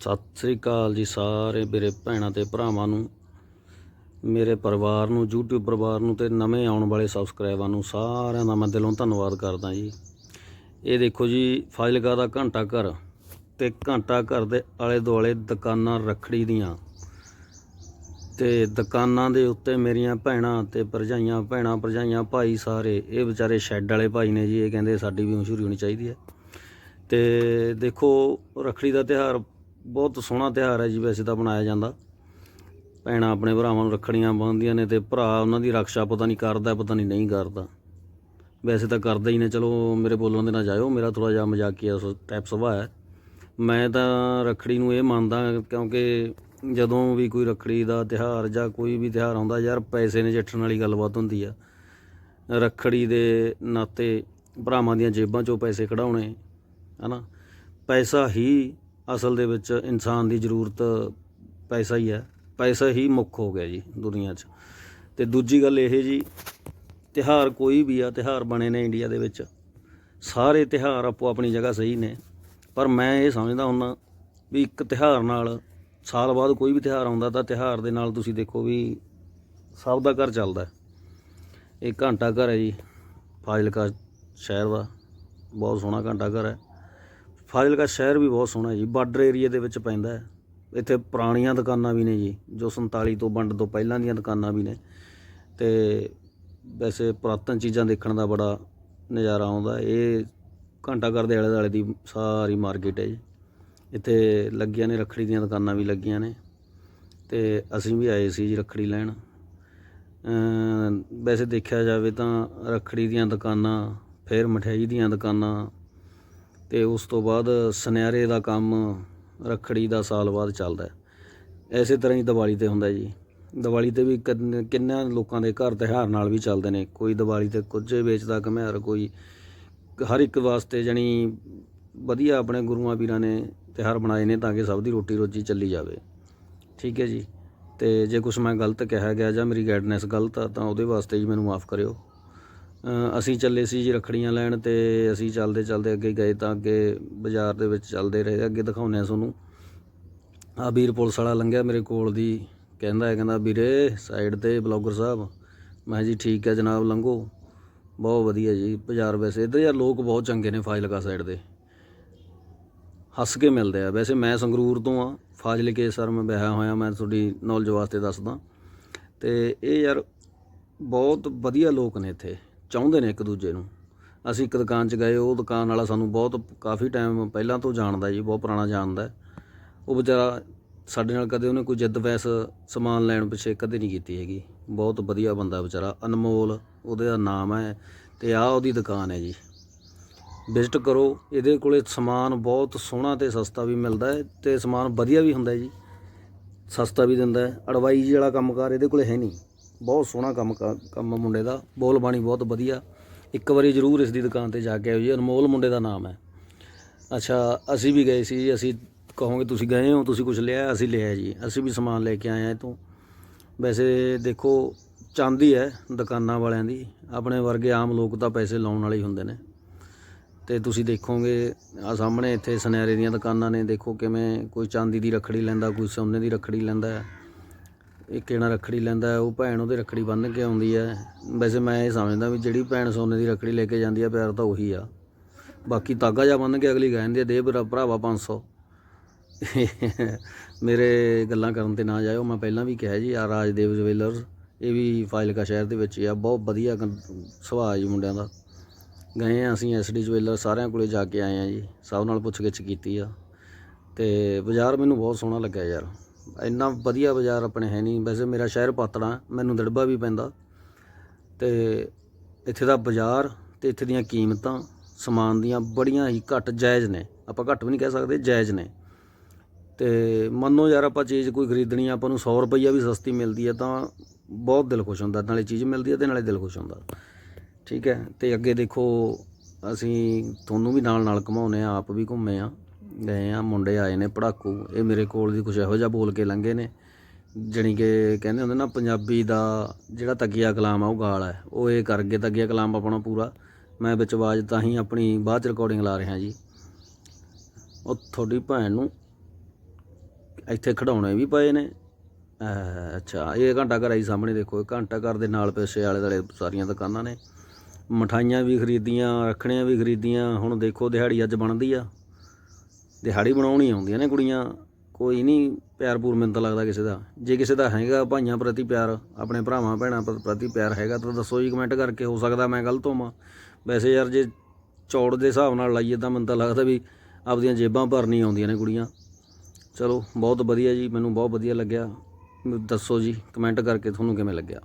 ਸਤਿ ਸ੍ਰੀ ਅਕਾਲ ਜੀ ਸਾਰੇ ਮੇਰੇ ਭੈਣਾਂ ਤੇ ਭਰਾਵਾਂ ਨੂੰ, ਮੇਰੇ ਪਰਿਵਾਰ ਨੂੰ, YouTube ਪਰਿਵਾਰ ਨੂੰ ਤੇ ਨਵੇਂ ਆਉਣ ਵਾਲੇ ਸਬਸਕ੍ਰਾਈਬਰਾਂ ਨੂੰ ਸਾਰਿਆਂ ਦਾ ਮੈਂ ਦਿਲੋਂ ਧੰਨਵਾਦ ਕਰਦਾ ਜੀ। ਇਹ ਦੇਖੋ ਜੀ, ਫਾਜ਼ਿਲਕਾ ਦਾ ਘੰਟਾ ਘਰ ਤੇ ਘੰਟਾ ਘਰ ਦੇ ਆਲੇ ਦੁਆਲੇ ਦੁਕਾਨਾਂ ਰੱਖੜੀ ਦੀਆਂ ਤੇ ਦੁਕਾਨਾਂ ਦੇ ਉੱਤੇ ਮੇਰੀਆਂ ਭੈਣਾਂ ਤੇ ਭਰਜਾਈਆਂ, ਭੈਣਾਂ ਭਰਜਾਈਆਂ, ਭਾਈ ਸਾਰੇ, ਇਹ ਵਿਚਾਰੇ ਸ਼ੈੱਡ ਵਾਲੇ ਭਾਈ ਨੇ ਜੀ, ਇਹ ਕਹਿੰਦੇ ਸਾਡੀ ਵੀ ਮਸ਼ਹੂਰੀ ਹੋਣੀ ਚਾਹੀਦੀ ਹੈ। ਤੇ ਦੇਖੋ, ਰੱਖੜੀ ਦਾ ਤਿਉਹਾਰ ਬਹੁਤ ਸੋਹਣਾ ਤਿਉਹਾਰ ਹੈ ਜੀ ਵੈਸੇ ਤਾਂ ਬਣਾਇਆ ਜਾਂਦਾ। ਭੈਣਾਂ ਆਪਣੇ ਭਰਾਵਾਂ ਨੂੰ ਰੱਖੜੀਆਂ ਬੰਨ੍ਹਦੀਆਂ ਨੇ ਤੇ ਭਰਾ ਉਹਨਾਂ ਦੀ ਰੱਖਿਆ ਪਤਾ ਨਹੀਂ ਕਰਦਾ, ਪਤਾ ਨਹੀਂ ਨਹੀਂ ਕਰਦਾ। ਵੈਸੇ ਤਾਂ ਕਰਦਾ ਹੀ ਨੇ, ਚਲੋ ਮੇਰੇ ਬੋਲਣ ਦੇ ਨਾ ਜਾਇਓ, ਮੇਰਾ ਥੋੜਾ ਜਿਹਾ ਮਜ਼ਾਕੀਆ ਟਾਈਪ ਸੁਭਾਅ ਹੈ। ਮੈਂ ਤਾਂ ਰੱਖੜੀ ਨੂੰ ਇਹ ਮੰਨਦਾ ਕਿਉਂਕਿ ਜਦੋਂ ਵੀ ਕੋਈ ਰੱਖੜੀ ਦਾ ਤਿਉਹਾਰ ਜਾਂ ਕੋਈ ਵੀ ਤਿਉਹਾਰ ਆਉਂਦਾ, ਯਾਰ ਪੈਸੇ ਨਜਿੱਠਣ ਵਾਲੀ ਗੱਲਬਾਤ ਹੁੰਦੀ ਆ। ਰੱਖੜੀ ਦੇ ਨਾਤੇ ਭਰਾਵਾਂ ਦੀਆਂ ਜੇਬਾਂ 'ਚੋਂ ਪੈਸੇ ਕਢਾਉਣੇ, ਹਨਾ? ਪੈਸਾ ਹੀ ਅਸਲ ਦੇ ਵਿੱਚ ਇਨਸਾਨ ਦੀ ਜ਼ਰੂਰਤ ਪੈਸਾ ਹੀ ਹੈ। ਪੈਸਾ ਹੀ ਮੁੱਖ ਹੋ ਗਿਆ ਜੀ ਦੁਨੀਆ 'ਚ। ਤੇ ਦੂਜੀ ਗੱਲ ਇਹ ਜੀ, ਤਿਉਹਾਰ ਕੋਈ ਵੀ ਆ, ਤਿਉਹਾਰ ਬਣੇ ਨੇ ਇੰਡੀਆ ਦੇ ਵਿੱਚ। ਸਾਰੇ ਤਿਉਹਾਰ ਆਪੋ ਆਪਣੀ ਜਗ੍ਹਾ ਸਹੀ ਨੇ। ਪਰ ਮੈਂ ਇਹ ਸਮਝਦਾ ਹੁੰਦਾ ਵੀ ਇੱਕ ਤਿਉਹਾਰ ਨਾਲ ਸਾਲ ਬਾਅਦ ਕੋਈ ਵੀ ਤਿਉਹਾਰ ਆਉਂਦਾ ਤਾਂ ਤਿਉਹਾਰ ਦੇ ਨਾਲ ਤੁਸੀਂ ਦੇਖੋ ਵੀ ਸਭ ਦਾ ਘਰ ਚੱਲਦਾ। ਇਹ ਘੰਟਾ ਘਰ ਹੈ ਜੀ। ਫਾਜ਼ਿਲਕਾ ਸ਼ਹਿਰ ਦਾ ਬਹੁਤ ਸੋਹਣਾ ਘੰਟਾ ਘਰ ਹੈ। ਫਾਜ਼ਿਲਕਾ ਸ਼ਹਿਰ ਵੀ ਬਹੁਤ ਸੋਹਣਾ ਜੀ, ਬਾਰਡਰ ਏਰੀਆ ਦੇ ਵਿੱਚ ਪੈਂਦਾ ਹੈ। ਇੱਥੇ ਪੁਰਾਣੀਆਂ ਦੁਕਾਨਾਂ ਵੀ ਨੇ ਜੀ, ਜੋ 47 ਤੋਂ ਵੰਡ ਤੋਂ ਪਹਿਲਾਂ ਦੀਆਂ ਦੁਕਾਨਾਂ ਵੀ ਨੇ। ਤੇ ਵੈਸੇ ਪੁਰਾਤਨ ਚੀਜ਼ਾਂ ਦੇਖਣ ਦਾ ਬੜਾ ਨਜ਼ਾਰਾ ਆਉਂਦਾ ਇਹ ਘੰਟਾ ਘਰ ਦੇ ਆਲੇ ਦੁਆਲੇ ਦੀ ਸਾਰੀ ਮਾਰਕੀਟ ਹੈ ਜੀ। ਇੱਥੇ ਲੱਗੀਆਂ ਨੇ, ਰੱਖੜੀ ਦੀਆਂ ਦੁਕਾਨਾਂ ਵੀ ਲੱਗੀਆਂ ਨੇ। ਤੇ ਅਸੀਂ ਵੀ ਆਏ ਸੀ ਜੀ ਰੱਖੜੀ ਲੈਣ। ਵੈਸੇ ਦੇਖਿਆ ਜਾਵੇ ਤਾਂ ਰੱਖੜੀ ਦੀਆਂ ਦੁਕਾਨਾਂ, ਫਿਰ ਮਠਿਆਈ ਦੀਆਂ ਦੁਕਾਨਾਂ ਤੇ ਉਸ ਤੋਂ ਬਾਅਦ ਸੁਨਿਆਰੇ ਦਾ ਕੰਮ ਰੱਖੜੀ ਦਾ ਸਾਲ ਬਾਅਦ ਚੱਲਦਾ ਹੈ। ਐਸੇ ਤਰ੍ਹਾਂ ਹੀ ਦੀਵਾਲੀ ਤੇ ਹੁੰਦਾ ਜੀ। ਦੀਵਾਲੀ ਤੇ ਵੀ ਕਿੰਨਾ ਲੋਕਾਂ ਦੇ ਘਰ ਤਿਉਹਾਰ ਨਾਲ ਵੀ ਚੱਲਦੇ ਨੇ। ਕੋਈ ਦੀਵਾਲੀ ਤੇ ਕੁਝ ਵੇਚਦਾ ਘਮਿਆਰ, ਕੋਈ ਹਰ ਇੱਕ ਵਾਸਤੇ ਜਣੀ ਵਧੀਆ ਆਪਣੇ ਗੁਰੂਆਂ ਪੀਰਾਂ ਨੇ ਤਿਉਹਾਰ ਬਣਾਏ ਨੇ ਤਾਂ ਕਿ ਸਭ ਦੀ ਰੋਟੀ ਰੋਜੀ ਚੱਲੀ ਜਾਵੇ। ਠੀਕ ਹੈ ਜੀ। ਤੇ ਜੇ ਕੁਝ ਮੈਂ ਗਲਤ ਕਿਹਾ ਗਿਆ ਜਾਂ ਮੇਰੀ ਗਾਈਡਨੈਸ ਗਲਤ ਆ ਤਾਂ ਉਹਦੇ ਵਾਸਤੇ ਜੀ ਮੈਨੂੰ ਮਾਫ ਕਰਿਓ। ਅਸੀਂ ਚੱਲੇ ਸੀ ਜੀ ਰੱਖੜੀਆਂ ਲੈਣ ਤੇ ਅਸੀਂ ਚੱਲਦੇ ਚੱਲਦੇ ਅੱਗੇ ਗਏ ਤਾਂ ਅੱਗੇ ਬਾਜ਼ਾਰ ਦੇ ਵਿੱਚ ਚੱਲਦੇ ਰਹੇ, ਅੱਗੇ ਦਿਖਾਉਂਦੇ ਆ ਤੁਹਾਨੂੰ। ਆ ਵੀਰ ਪੁਲਿਸ ਵਾਲਾ ਲੰਘਿਆ ਮੇਰੇ ਕੋਲ ਦੀ, ਕਹਿੰਦਾ ਹੈ, ਕਹਿੰਦਾ ਵੀਰੇ ਸਾਈਡ ਤੇ ਬਲੌਗਰ ਸਾਹਿਬ। ਮੈਂ ਜੀ ਠੀਕ ਹੈ ਜਨਾਬ, ਲੰਘੋ। ਬਹੁਤ ਵਧੀਆ ਜੀ, ਬਾਜ਼ਾਰ ਵੈਸੇ ਇੱਧਰ ਯਾਰ ਲੋਕ ਬਹੁਤ ਚੰਗੇ ਨੇ ਫਾਜ਼ਿਲਕਾ ਸਾਈਡ ਦੇ। ਹੱਸ ਕੇ ਮਿਲਦੇ ਆ। ਵੈਸੇ ਮੈਂ ਸੰਗਰੂਰ ਤੋਂ ਆ ਫਾਜ਼ਿਲਕੇ ਸਰ ਮੈਂ ਵਿਆਹਿਆ ਹੋਇਆ, ਮੈਂ ਤੁਹਾਡੀ ਨੌਲੇਜ ਵਾਸਤੇ ਦੱਸਦਾ। ਤੇ ਇਹ ਯਾਰ ਬਹੁਤ ਵਧੀਆ ਲੋਕ ਨੇ ਇੱਥੇ। ਚਾਹੁੰਦੇ ਨੇ ਇੱਕ ਦੂਜੇ ਨੂੰ। ਅਸੀਂ ਇੱਕ ਦੁਕਾਨ 'ਚ ਗਏ, ਉਹ ਦੁਕਾਨ ਵਾਲਾ ਸਾਨੂੰ ਬਹੁਤ ਕਾਫੀ ਟਾਈਮ ਪਹਿਲਾਂ ਤੋਂ ਜਾਣਦਾ ਜੀ, ਬਹੁਤ ਪੁਰਾਣਾ ਜਾਣਦਾ। ਉਹ ਵਿਚਾਰਾ ਸਾਡੇ ਨਾਲ ਕਦੇ ਉਹਨੇ ਕੋਈ ਜਿੱਦ ਵੈਸ ਸਮਾਨ ਲੈਣ ਪਿੱਛੇ ਕਦੇ ਨਹੀਂ ਕੀਤੀ ਹੈਗੀ। ਬਹੁਤ ਵਧੀਆ ਬੰਦਾ ਵਿਚਾਰਾ, ਅਨਮੋਲ, ਉਹਦੇ ਨਾਮ ਹੈ ਤੇ ਆਹ ਉਹਦੀ ਦੁਕਾਨ ਹੈ ਜੀ। ਵਿਜ਼ਿਟ ਕਰੋ, ਇਹਦੇ ਕੋਲੇ ਸਮਾਨ ਬਹੁਤ ਸੋਹਣਾ ਤੇ ਸਸਤਾ ਵੀ ਮਿਲਦਾ ਹੈ ਤੇ ਸਮਾਨ ਵਧੀਆ ਵੀ ਹੁੰਦਾ ਹੈ ਜੀ। ਸਸਤਾ ਵੀ ਦਿੰਦਾ ਹੈ। ਅਡਵਾਈਜ਼ ਵਾਲਾ ਕੰਮਕਾਰ ਇਹਦੇ ਕੋਲੇ ਹੈ ਨਹੀਂ। ਬਹੁਤ ਸੋਹਣਾ ਕੰਮ ਕੰਮ ਮੁੰਡੇ ਦਾ, ਬੋਲ ਬਾਣੀ ਬਹੁਤ ਵਧੀਆ। ਇੱਕ ਵਾਰੀ ਜ਼ਰੂਰ ਇਸ ਦੀ ਦੁਕਾਨ ਤੇ ਜਾ ਕੇ ਆਇਓ ਜੀ, ਅਨਮੋਲ ਮੁੰਡੇ ਦਾ ਨਾਮ ਹੈ। ਅੱਛਾ, ਅਸੀਂ ਵੀ ਗਏ ਸੀ ਅਸੀਂ ਕਹੋਗੇ ਤੁਸੀਂ ਗਏ ਹੋ, ਤੁਸੀਂ ਕੁਝ ਲਿਆ, ਅਸੀਂ ਲਿਆ ਜੀ। ਅਸੀਂ ਵੀ ਸਮਾਨ ਲੈ ਕੇ ਆਏ ਆ ਇਤੋਂ ਵੈਸੇ ਦੇਖੋ, ਚਾਂਦੀ ਹੈ ਦੁਕਾਨਾਂ ਵਾਲਿਆਂ ਦੀ, ਆਪਣੇ ਵਰਗੇ ਆਮ ਲੋਕ ਤਾਂ ਪੈਸੇ ਲਾਉਣ ਵਾਲੇ ਹੀ ਹੁੰਦੇ ਨੇ। ਤੇ ਤੁਸੀਂ ਦੇਖੋਗੇ ਆ ਸਾਹਮਣੇ ਇੱਥੇ ਸੁਨਿਆਰੇ ਦੀਆਂ ਦੁਕਾਨਾਂ ਨੇ, ਦੇਖੋ ਕਿਵੇਂ ਕੋਈ ਚਾਂਦੀ ਦੀ ਰੱਖੜੀ ਲੈਂਦਾ, ਕੋਈ ਸੋਨੇ ਦੀ ਰੱਖੜੀ ਲੈਂਦਾ। ਇਹ ਕਿਹੜਾ ਰੱਖੜੀ ਲੈਂਦਾ ਉਹ ਭੈਣ ਉਹਦੇ ਰੱਖੜੀ ਬੰਨ੍ਹ ਕੇ ਆਉਂਦੀ ਹੈ। ਵੈਸੇ ਮੈਂ ਇਹ ਸਮਝਦਾ ਵੀ ਜਿਹੜੀ ਭੈਣ ਸੋਨੇ ਦੀ ਰੱਖੜੀ ਲੈ ਕੇ ਜਾਂਦੀ ਹੈ, ਪਿਆਰ ਤਾਂ ਉਹੀ ਆ। ਬਾਕੀ ਤਾਗਾ ਜਾ ਬੰਨ੍ਹ ਕੇ ਅਗਲੀ ਕਹਿੰਦੀ ਹੈ, ਦੇ ਭਰਾ- ਭਰਾਵਾ 500 ਮੇਰੇ ਗੱਲਾਂ ਕਰਨ ਤੇ ਨਾ ਜਾਇਓ, ਮੈਂ ਪਹਿਲਾਂ ਵੀ ਕਿਹਾ ਜੀ, ਆ ਰਾਜਦੇਵ ਜਵੈਲਰਸ ਇਹ ਵੀ ਫਾਜ਼ਿਲਕਾ ਸ਼ਹਿਰ ਦੇ ਵਿੱਚ ਹੀ ਆ, ਬਹੁਤ ਵਧੀਆ ਕੰ- ਸੁਭਾਅ ਜੀ ਮੁੰਡਿਆਂ ਦਾ। ਗਏ ਆ ਅਸੀਂ ਐਸਡੀ ਜਵੈਲਰ, ਸਾਰਿਆਂ ਕੋਲੇ ਜਾ ਕੇ ਆਏ ਆ ਜੀ, ਸਭ ਨਾਲ ਪੁੱਛ ਗਿੱਛ ਕੀਤੀ ਆ। ਤੇ ਬਾਜ਼ਾਰ ਮੈਨੂੰ ਬਹੁਤ ਸੋਹਣਾ ਲੱਗਿਆ ਯਾਰ। ਇੰਨਾ ਵਧੀਆ ਬਾਜ਼ਾਰ ਆਪਣੇ ਹੈ ਨਹੀਂ। ਵੈਸੇ ਮੇਰਾ ਸ਼ਹਿਰ ਪਾਤੜਾ ਮੈਨੂੰ ਦੜਬਾ ਵੀ ਪੈਂਦਾ। ਤੇ ਇੱਥੇ ਦਾ ਬਾਜ਼ਾਰ ਤੇ ਇੱਥੇ ਦੀਆਂ ਕੀਮਤਾਂ, ਸਮਾਨ ਦੀਆਂ ਬੜੀਆਂ ਹੀ ਘੱਟ ਜਾਇਜ਼ ਨੇ। ਆਪਾਂ ਘੱਟ ਵੀ ਨਹੀਂ ਕਹਿ ਸਕਦੇ, ਜਾਇਜ਼ ਨੇ। ਤੇ ਮੰਨੋ ਯਾਰ, ਆਪਾਂ ਚੀਜ਼ ਕੋਈ ਖਰੀਦਣੀ ਆਪਾਂ ਨੂੰ 100 ਰੁਪਈਆ ਵੀ ਸਸਤੀ ਮਿਲਦੀ ਹੈ ਤਾਂ ਬਹੁਤ ਦਿਲ ਖੁਸ਼ ਹੁੰਦਾ। ਨਾਲੇ ਚੀਜ਼ ਮਿਲਦੀ ਹੈ ਤੇ ਨਾਲੇ ਦਿਲ ਖੁਸ਼ ਹੁੰਦਾ। ਠੀਕ ਹੈ, ਤੇ ਅੱਗੇ ਦੇਖੋ, ਅਸੀਂ ਤੁਹਾਨੂੰ ਵੀ ਨਾਲ ਨਾਲ ਘੁਮਾਉਨੇ ਆ ਆਪ ਵੀ ਘੁੰਮੇ ਆ ਗਏ ਆ, ਮੁੰਡੇ ਆਏ ਨੇ ਪੜਾਕੂ। ਇਹ ਮੇਰੇ ਕੋਲ ਵੀ ਕੁਝ ਇਹੋ ਜਿਹਾ ਬੋਲ ਕੇ ਲੰਘੇ ਨੇ। ਜਣੀ ਕਿ ਕਹਿੰਦੇ ਹੁੰਦੇ ਨਾ, ਪੰਜਾਬੀ ਦਾ ਜਿਹੜਾ ਤਕੀਆ ਕਲਾਮ ਆ, ਉਹ ਗਾਲ ਹੈ ਉਹ ਇਹ ਕਰ ਗਏ ਤਕੀਆ ਕਲਾਮ ਆਪਣਾ ਪੂਰਾ। ਮੈਂ ਵਿੱਚ ਆਵਾਜ਼ ਤਾਂ ਹੀ ਆਪਣੀ ਬਾਅਦ ਚ ਰਿਕਾਰਡਿੰਗ ਲਾ ਰਿਹਾ ਜੀ। ਉਹ ਤੁਹਾਡੀ ਭੈਣ ਨੂੰ ਇੱਥੇ ਖਿਡੌਣੇ ਵੀ ਪਏ ਨੇ। ਅੱਛਾ, ਇਹ ਘੰਟਾ ਘਰ ਆਈ ਸਾਹਮਣੇ ਦੇਖੋ। ਇਹ ਘੰਟਾ ਘਰ ਦੇ ਨਾਲ ਪਿੱਛੇ ਆਲੇ ਦੁਆਲੇ ਸਾਰੀਆਂ ਦੁਕਾਨਾਂ ਨੇ। ਮਠਾਈਆਂ ਵੀ ਖਰੀਦੀਆਂ, ਰੱਖਣੀਆਂ ਵੀ ਖਰੀਦੀਆਂ। ਹੁਣ ਦੇਖੋ ਦਿਹਾੜੀ ਅੱਜ ਬਣਦੀ ਆ। ਦਿਹਾੜੀ ਬਣਾਉਣੀ ਆਉਂਦੀਆਂ ਨੇ ਕੁੜੀਆਂ। ਕੋਈ ਨਹੀਂ, ਪਿਆਰ ਪੂਰ ਮੈਨੂੰ ਤਾਂ ਲੱਗਦਾ ਕਿਸੇ ਦਾ। ਜੇ ਕਿਸੇ ਦਾ ਹੈਗਾ ਭਾਈਆਂ ਪ੍ਰਤੀ ਪਿਆਰ, ਆਪਣੇ ਭਰਾਵਾਂ, ਭੈਣਾਂ ਪ੍ਰ- ਪ੍ਰਤੀ ਪਿਆਰ ਹੈਗਾ, ਤਾਂ ਦੱਸੋ ਜੀ ਕਮੈਂਟ ਕਰਕੇ, ਹੋ ਸਕਦਾ ਮੈਂ ਗਲਤ ਹੋਵਾਂ। ਵੈਸੇ ਯਾਰ, ਜੇ ਚੌੜ ਦੇ ਹਿਸਾਬ ਨਾਲ ਲਾਈਏ ਤਾਂ ਮੈਨੂੰ ਤਾਂ ਲੱਗਦਾ ਵੀ ਆਪਦੀਆਂ ਜੇਬਾਂ ਭਰਨੀ ਆਉਂਦੀਆਂ ਨੇ ਕੁੜੀਆਂ। ਚਲੋ, ਬਹੁਤ ਵਧੀਆ ਜੀ, ਮੈਨੂੰ ਬਹੁਤ ਵਧੀਆ ਲੱਗਿਆ। ਦੱਸੋ ਜੀ ਕਮੈਂਟ ਕਰਕੇ ਤੁਹਾਨੂੰ ਕਿਵੇਂ ਲੱਗਿਆ?